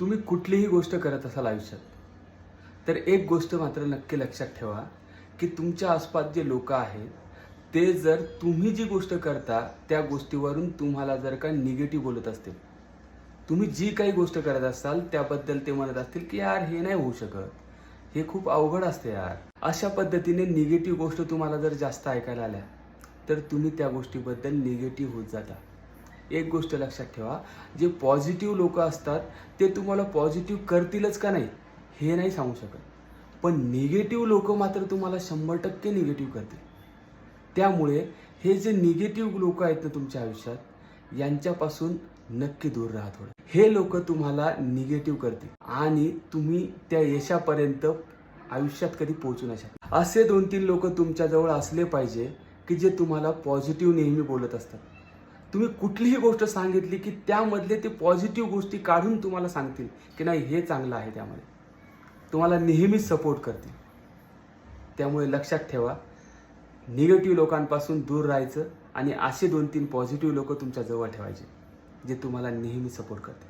तुम्ही कुठलीही गोष्ट करत असाल आयुष्यात तर एक गोष्ट मात्र नक्की लक्षात ठेवा की तुमच्या आसपास जे लोक आहेत ते जर तुम्ही जी गोष्ट करता त्या गोष्टीवरून तुम्हाला जर का निगेटिव्ह बोलत असतील. तुम्ही जी काही गोष्ट करत असाल त्याबद्दल ते म्हणत असतील की यार हे नाही होऊ शकत. हे खूप अवघड असते यार. अशा पद्धतीने निगेटिव्ह गोष्ट तुम्हाला जर जास्त ऐकायला आल्या तर तुम्ही त्या गोष्टीबद्दल निगेटिव्ह होत जाता. एक गोष्ट लक्षात ठेवा जे पॉझिटिव्ह लोक असतात ते तुम्हाला पॉझिटिव्ह करतीलच का नाही हे नाही सांगू शकत. पण निगेटिव्ह लोक मात्र तुम्हाला शंभर टक्के निगेटिव्ह करतील. त्यामुळे हे जे निगेटिव्ह लोक आहेत ना तुमच्या आयुष्यात यांच्यापासून नक्की दूर राहा थोडं. हे लोक तुम्हाला निगेटिव्ह करतील. आणि तुम्ही त्या यशापर्यंत आयुष्यात कधी पोहोचू नाही शकता. असे दोन तीन लोक तुमच्याजवळ असले पाहिजे की जे तुम्हाला पॉझिटिव्ह नेहमी बोलत असतात. तुम्ही कुठलीही गोष्ट सांगितली की त्यामधले ते पॉझिटिव्ह गोष्टी काढून तुम्हाला सांगतील की नाही हे चांगलं आहे त्यामध्ये. तुम्हाला नेहमीच सपोर्ट करतील. त्यामुळे लक्षात ठेवा निगेटिव्ह लोकांपासून दूर राहायचं आणि असे दोन तीन पॉझिटिव्ह लोक तुमच्या जवळ ठेवायचे जे तुम्हाला नेहमी सपोर्ट करतील.